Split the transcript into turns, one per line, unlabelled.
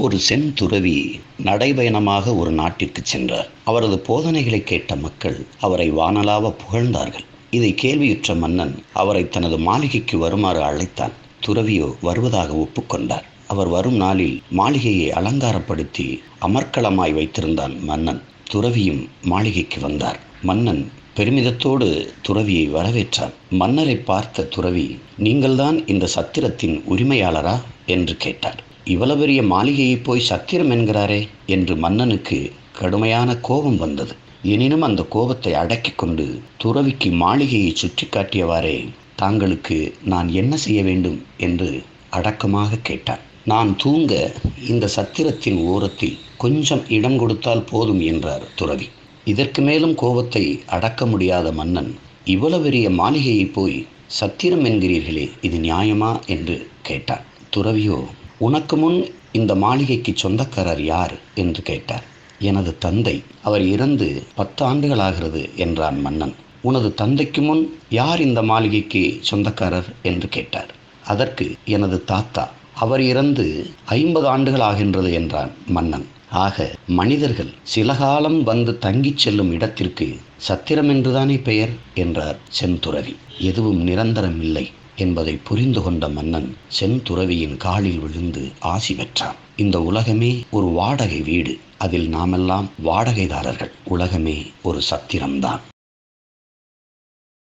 ஒரு செந்துறவி நடைபயணமாக ஒரு நாட்டிற்கு சென்றார். அவரது போதனைகளை கேட்ட மக்கள் அவரை வானலாவ புகழ்ந்தார்கள். இதை கேள்வியுற்ற மன்னன் அவரை தனது மாளிகைக்கு வருமாறு அழைத்தான். துறவியோ வருவதாக ஒப்புக்கொண்டார். அவர் வரும் நாளில் மாளிகையை அலங்காரப்படுத்தி அமர்க்களமாய் வைத்திருந்தான் மன்னன். துறவியும் மாளிகைக்கு வந்தார். மன்னன் பெருமிதத்தோடு துறவியை வரவேற்றான். மன்னரை பார்த்த துறவி நீங்கள்தான் இந்த சத்திரத்தின் உரிமையாளரா? என்று கேட்டார். இவ்வளவு பெரிய மாளிகையை போய் சத்திரம் என்கிறாரே என்று மன்னனுக்கு கடுமையான கோபம் வந்தது. எனினும் அந்த கோபத்தை அடக்கிக் கொண்டு துறவிக்கு மாளிகையை சுற்றி காட்டியவாறே தாங்களுக்கு நான் என்ன செய்ய வேண்டும் என்று அடக்கமாக கேட்டான். நான் தூங்க இந்த சத்திரத்தின் ஓரத்தில் கொஞ்சம் இடம் கொடுத்தால் போதும் என்றார் துறவி. இதற்கு மேலும் கோபத்தை அடக்க முடியாத மன்னன் இவ்வளவு பெரிய மாளிகையை போய் சத்திரம் என்கிறீர்களே இது நியாயமா? என்று கேட்டான். துறவியோ உனக்கு முன் இந்த மாளிகைக்கு சொந்தக்காரர் யார்? என்று கேட்டார். எனது தந்தை. அவர் இறந்து பத்து ஆண்டுகளாகிறது என்றான் மன்னன். உனது தந்தைக்கு முன் யார் இந்த மாளிகைக்கு சொந்தக்காரர்? என்று கேட்டார். அதற்கு எனது தாத்தா. அவர் இறந்து ஐம்பது ஆண்டுகள் ஆகின்றது என்றான் மன்னன். ஆக மனிதர்கள் சில காலம் வந்து தங்கிச் செல்லும் இடத்திற்கு சத்திரம் என்றுதானே பெயர்? என்றார் செந்துறவி. எதுவும் நிரந்தரம் இல்லை என்பதை புரிந்து கொண்ட மன்னன் செந்துறவியின் காலில் விழுந்து ஆசி பெற்றான். இந்த உலகமே ஒரு வாடகை வீடு. அதில் நாமெல்லாம் வாடகைதாரர்கள். உலகமே ஒரு சத்திரம்தான்.